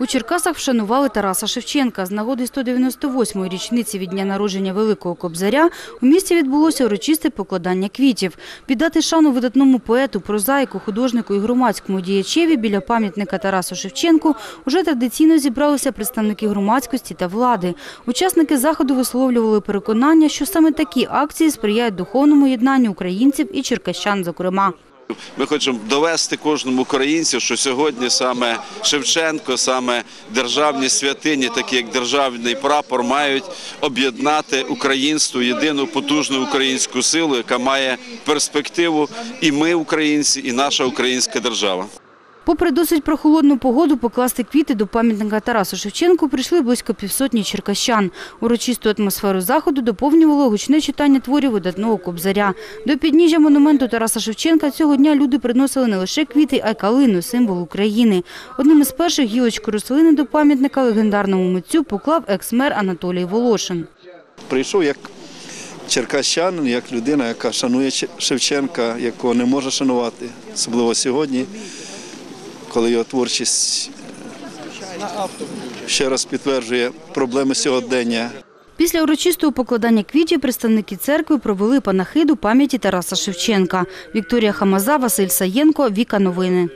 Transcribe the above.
У Черкасах вшанували Тараса Шевченка. З нагоди 198-ї річниці від дня народження Великого Кобзаря у місті відбулося урочисте покладання квітів. Віддати шану видатному поету, прозаїку, художнику і громадському діячеві біля пам'ятника Тарасу Шевченку уже традиційно зібралися представники громадськості та влади. Учасники заходу висловлювали переконання, що саме такі акції сприяють духовному єднанню українців і черкащан, зокрема. Ми хочемо довести кожному українцю, що сьогодні саме Шевченко, саме державні святині, такі як державний прапор, мають об'єднати українство, єдину потужну українську силу, яка має перспективу, і ми, українці, і наша українська держава. Попри досить прохолодну погоду, покласти квіти до пам'ятника Тарасу Шевченку прийшли близько півсотні черкащан. Урочисту атмосферу заходу доповнювало гучне читання творів видатного кобзаря. До підніжжя монументу Тараса Шевченка цього дня люди приносили не лише квіти, а й калину – символ України. Одним із перших гілочку рослини до пам'ятника легендарному митцю поклав екс-мер Анатолій Волошин. прийшов як черкащанин, як людина, яка шанує Шевченка, якого не може шанувати, особливо сьогодні, коли його творчість е, ще раз підтверджує проблеми сьогодення. Після урочистого покладання квітів представники церкви провели панахиду пам'яті Тараса Шевченка. Вікторія Хамаза, Василь Саєнко, Віка Новини.